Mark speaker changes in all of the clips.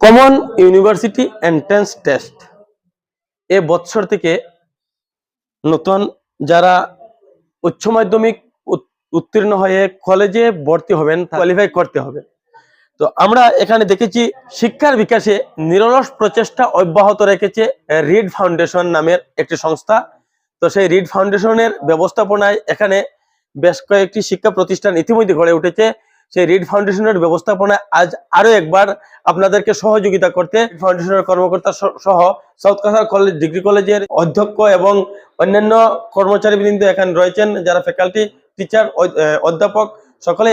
Speaker 1: Common university entrance test এ বছর থেকে নতুন যারা উচ্চ মাধ্যমিক উত- উত্তীর্ণ হয়ে কলেজে ভর্তি হবেন কোয়ালিফাই করতে হবে। তো আমরা এখানে দেখেছি শিক্ষার বিকাশে নিরলস প্রচেষ্টা অব্যাহত রেখেছে রিড ফাউন্ডেশন নামের একটি সংস্থা। তো সেই রিড ফাউন্ডেশনের ব্যবস্থাপনায় এখানে বেশ কয়েকটি শিক্ষা প্রতিষ্ঠান ইতিমধ্যে গড়ে উঠেছে। সেই রিড ফাউন্ডেশনের ব্যবস্থাপনায় আজ আরও একবার আপনাদেরকে সহযোগিতা করতে ফাউন্ডেশনের কর্মকর্তা সহ সাউথ কাছাড় কলেজ, ডিগ্রি কলেজের অধ্যক্ষ এবং অন্যান্য কর্মচারীবৃন্দ এখানে রয়েছেন, যারা ফ্যাকাল্টি টিচার অধ্যাপক সকলে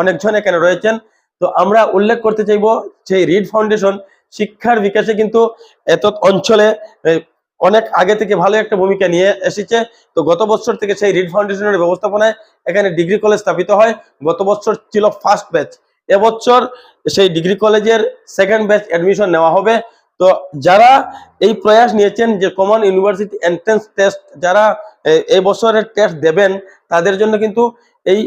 Speaker 1: অনেকজন এখানে রয়েছেন। তো আমরা উল্লেখ করতে চাইব, সেই রিড ফাউন্ডেশন শিক্ষার বিকাশে কিন্তু এত অঞ্চলে অনেক আগে থেকে ভালো একটা ভূমিকা নিয়ে এসেছে। তো গত বছর থেকে সেই রিড ফাউন্ডেশনের ব্যবস্থাপনায় এখানে ডিগ্রি কলেজ স্থাপিত হয়। গত বছর ছিল ফার্স্ট ব্যাচ এবছর সেই ডিগ্রি কলেজের সেকেন্ড ব্যাচ অ্যাডমিশন নেওয়া হবে। তো যারা এই প্রয়াস নিয়েছেন যে কমন ইউনিভার্সিটি এন্ট্রেন্স টেস্ট যারা এই বছরের টেস্ট দেবেন, তাদের জন্য কিন্তু এই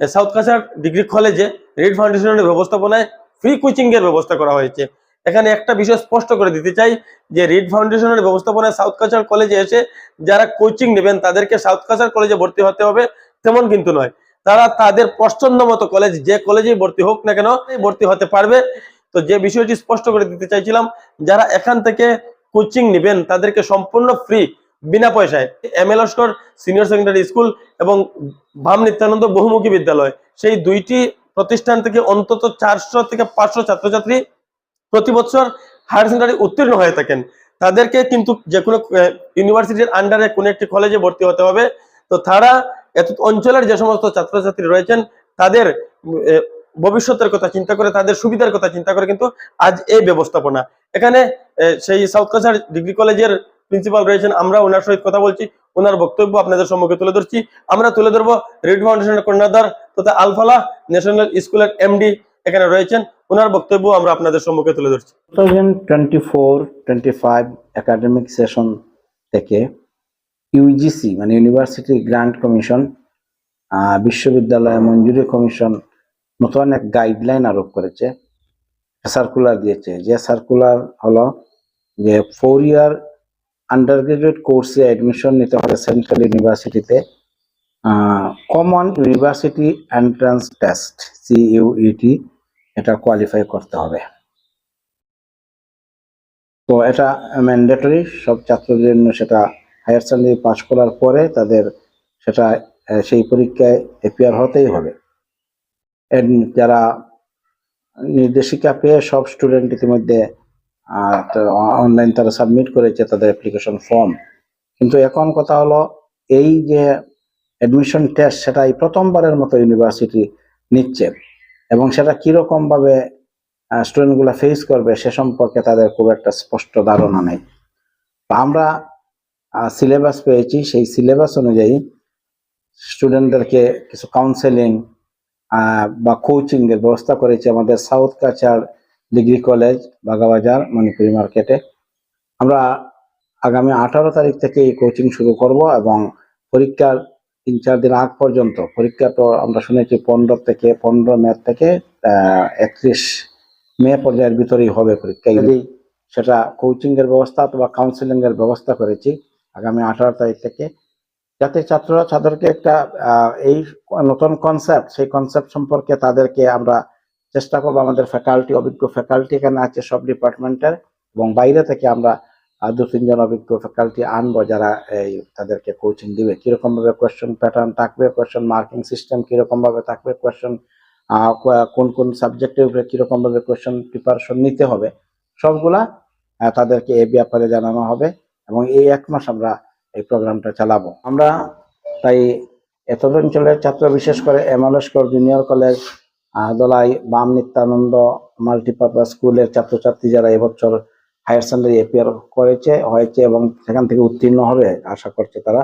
Speaker 1: সাউথ কাছাড় ডিগ্রি কলেজে রিড ফাউন্ডেশনের ব্যবস্থাপনায় ফ্রি কোচিং এর ব্যবস্থা করা হয়েছে। এখানে একটা বিষয় স্পষ্ট করে দিতে চাই যে রিড ফাউন্ডেশনের ব্যবস্থাপনায় সাউথ কাছাড় কলেজে এসে যারা কোচিং নেবেন, তাদেরকে সাউথ কাছাড় কলেজে ভর্তি হতে হবে, তেমন কিন্তু নয়। তারা তাদের পছন্দ মতো কলেজ, যে কলেজেই ভর্তি হোক না কেন ভর্তি হতে পারবে। তো যে বিষয়টি স্পষ্ট করে দিতে চাইছিলাম, যারা এখান থেকে কোচিং নেবেন, তাদেরকে সম্পূর্ণ ফ্রি, বিনা পয়সায়। M L Laskar senior secondary school এবং ভাম নিত্যানন্দ বহুমুখী বিদ্যালয়, সেই দুইটি প্রতিষ্ঠান থেকে অন্তত চারশো থেকে পাঁচশো ছাত্রছাত্রী প্রতি বছর হায়ার সেকেন্ডারি উত্তীর্ণ হয়ে থাকেন। তাদেরকে কিন্তু যে কোনো ইউনিভার্সিটির আন্ডারে কোনো একটি কলেজে ভর্তি হতে হবে। তো তারা এত অঞ্চলের যে সমস্ত ছাত্রছাত্রী রয়েছেন, তাদের ভবিষ্যতের কথা চিন্তা করে, তাদের সুবিধার কথা চিন্তা করে কিন্তু আজ এই ব্যবস্থাপনা। এখানে সেই সাউথ কাছাড় ডিগ্রি কলেজের প্রিন্সিপাল রয়েছেন, আমরা ওনার সহিত কথা বলছি, ওনার বক্তব্য আপনাদের সম্মুখে তুলে ধরছি। আমরা তুলে ধরবো রেড ফাউন্ডেশনের কর্ণাধার তথা আলফালা ন্যাশনাল স্কুলের এমডি এখানে রয়েছেন। ওনার বক্তব্য আমরা আপনাদের সম্মুখে তুলে ধরছি।
Speaker 2: 2024-25 একাডেমিক সেশন থেকে ইউজিসি মানে ইউনিভার্সিটি গ্রান্ট কমিশন বিশ্ববিদ্যালয় মঞ্জুরি কমিশন নতুন এক গাইডলাইন আরোপ করেছে সার্কুলার দিয়েছে। যে সার্কুলার হলো যে ফোর ইয়ার আন্ডার গ্রাজুয়েট কোর্সে অ্যাডমিশন নিতে হবে সেন্ট্রাল ইউনিভার্সিটিতে common university entrance test CUET এটা কোয়ালিফাই করতে হবে। তো এটা ম্যান্ডেটরি সব ছাত্রদের জন্য সেটা হায়ার সেকেন্ডারি পাশ করার পরে তাদের সেটা সেই পরীক্ষায় এপিয়ার হতেই হবে। যারা নির্দেশিকা পেয়ে সব স্টুডেন্ট ইতিমধ্যে অনলাইন তারা সাবমিট করেছে তাদের অ্যাপ্লিকেশন ফর্ম কিন্তু এখন কথা হলো, এই যে অ্যাডমিশন টেস্ট সেটা এই প্রথমবারের মতো ইউনিভার্সিটি নিচ্ছে। এবং সেটা কীরকম ভাবে স্টুডেন্টগুলো ফেস করবে সে সম্পর্কে তাদের খুব একটা স্পষ্ট ধারণা নেই। আমরা সিলেবাস পেয়েছি, সেই সিলেবাস অনুযায়ী স্টুডেন্টদেরকে কিছু কাউন্সেলিং বা কোচিং এর ব্যবস্থা করেছে আমাদের সাউথ কাচার ডিগ্রি কলেজ বাগাবাজার, মণিপুরি মার্কেটে আমরা আগামী আঠারো তারিখ থেকে এই কোচিং শুরু করব এবং পরীক্ষার তিন চার দিন আগ পর্যন্ত পরীক্ষা তো আমরা শুনেছি পনেরো থেকে পনেরো মে থেকে একত্রিশ মে পর্যায়ের ভিতরেই হবে পরীক্ষা। যদি সেটা কোচিং এর ব্যবস্থা অথবা কাউন্সিলিং এর ব্যবস্থা করেছি আগামী আঠারো তারিখ থেকে যাতে ছাত্ররা ছাত্রকে একটা আহ, এই নতুন কনসেপ্ট সেই কনসেপ্ট সম্পর্কে তাদেরকে আমরা চেষ্টা করব আমাদের ফ্যাকাল্টি অভিজ্ঞ ফ্যাকাল্টি এখানে আছে সব ডিপার্টমেন্টের এবং বাইরে থেকে আমরা আহ, দু তিনজন অভিজ্ঞ ফ্যাকাল্টি আনব যারা এই তাদেরকে কোচিং দিবে। কীরকম ভাবে কোয়েশ্চেন প্যাটার্ন থাকবে কোয়েশ্চেন মার্কিং সিস্টেম কীরকম ভাবে থাকবে কোয়েশ্চেন কোন কোন সাবজেক্টের উপরে কীরকম ভাবে কোয়েশ্চেন প্রিপারেশন নিতে হবে সবগুলা তাদেরকে এ ব্যাপারে জানানো হবে এবং এই এক মাস আমরা এই প্রোগ্রামটা চালাবো। আমরা তাই এত অঞ্চলের ছাত্র বিশেষ করে এমএলএসকর জুনিয়র কলেজ দলাই বাম নিত্যানন্দ মাল্টিপারপাস স্কুলের ছাত্রছাত্রী যারা এবছর হায়ার সেকেন্ডারি এপিয়ার করেছে, হয়েছে এবং সেখান থেকে উত্তীর্ণ হবে আশা করছে তারা।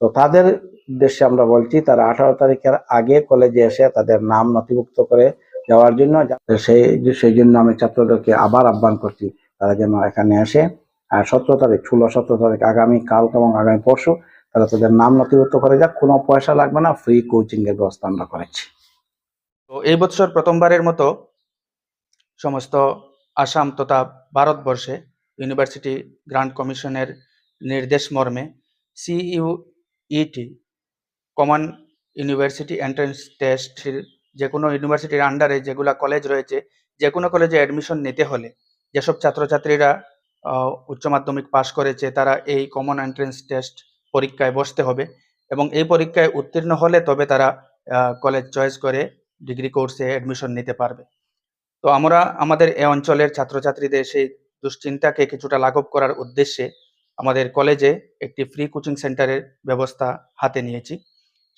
Speaker 2: তো তাদের উদ্দেশ্যে আমরা বলছি, তারা আঠারো তারিখের আগে কলেজে এসে তাদের নাম নথিভুক্ত করে যাওয়ার জন্য সেই সেই জন্য আমি ছাত্রদেরকে আবার আহ্বান করছি, তারা যেন এখানে আসে। আর সতেরো তারিখ, ষোলো, সতেরো তারিখ, আগামী কাল এবং আগামী পরশু তারা তাদের নাম নথিভুক্ত করে যাক, কোনো পয়সা লাগবে না ফ্রি কোচিং এর ব্যবস্থা আমরা করেছি।
Speaker 3: তো এই বছর প্রথমবারের মতো সমস্ত আসাম তথা ভারতবর্ষে ইউনিভার্সিটি গ্রান্ট কমিশনের নির্দেশ মর্মে সিইউইটি, কমন ইউনিভার্সিটি এন্ট্রান্স টেস্টের যে কোনো ইউনিভার্সিটির আন্ডারে যেগুলা কলেজ রয়েছে যে কোনো কলেজে অ্যাডমিশন নিতে হলে যেসব ছাত্রছাত্রীরা উচ্চ মাধ্যমিক পাশ করেছে তারা এই কমন এন্ট্রেন্স টেস্ট পরীক্ষায় বসতে হবে এবং এই পরীক্ষায় উত্তীর্ণ হলে তবে তারা কলেজ চয়েস করে ডিগ্রি কোর্সে অ্যাডমিশন নিতে পারবে। তো আমরা আমাদের এই অঞ্চলের ছাত্রছাত্রীদের সেই দুশ্চিন্তাকে কিছুটা লাঘব করার উদ্দেশ্যে আমাদের কলেজে একটি ফ্রি কোচিং সেন্টারের ব্যবস্থা হাতে নিয়েছি।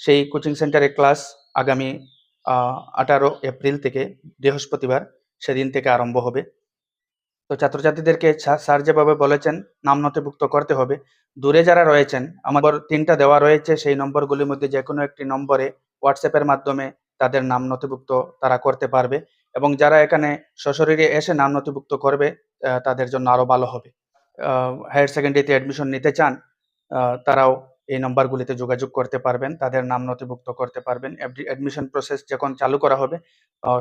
Speaker 3: সেই কোচিং সেন্টারে ক্লাস আগামী আঠারো এপ্রিল থেকে বৃহস্পতিবার সেদিন থেকে আরম্ভ হবে। তো ছাত্রছাত্রীদেরকে স্যার যেভাবে বলেছেন, নাম নথিভুক্ত করতে হবে। দূরে যারা রয়েছেন, আমার তিনটা দেওয়া রয়েছে, সেই নম্বরগুলির মধ্যে যে কোনো একটি নম্বরে হোয়াটসঅ্যাপের মাধ্যমে তাদের নাম নথিভুক্ত তারা করতে পারবে। এবং যারা এখানে সশরীরে এসে নাম নথিভুক্ত করবে তাদের জন্য আরও ভালো হবে। হায়ার সেকেন্ডারিতে অ্যাডমিশন নিতে চান তারাও এই নম্বরগুলিতে যোগাযোগ করতে পারবেন, তাদের নাম নথিভুক্ত করতে পারবেন। অ্যাডমিশন প্রসেস যখন চালু করা হবে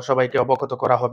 Speaker 3: সবাইকে অবগত করা হবে।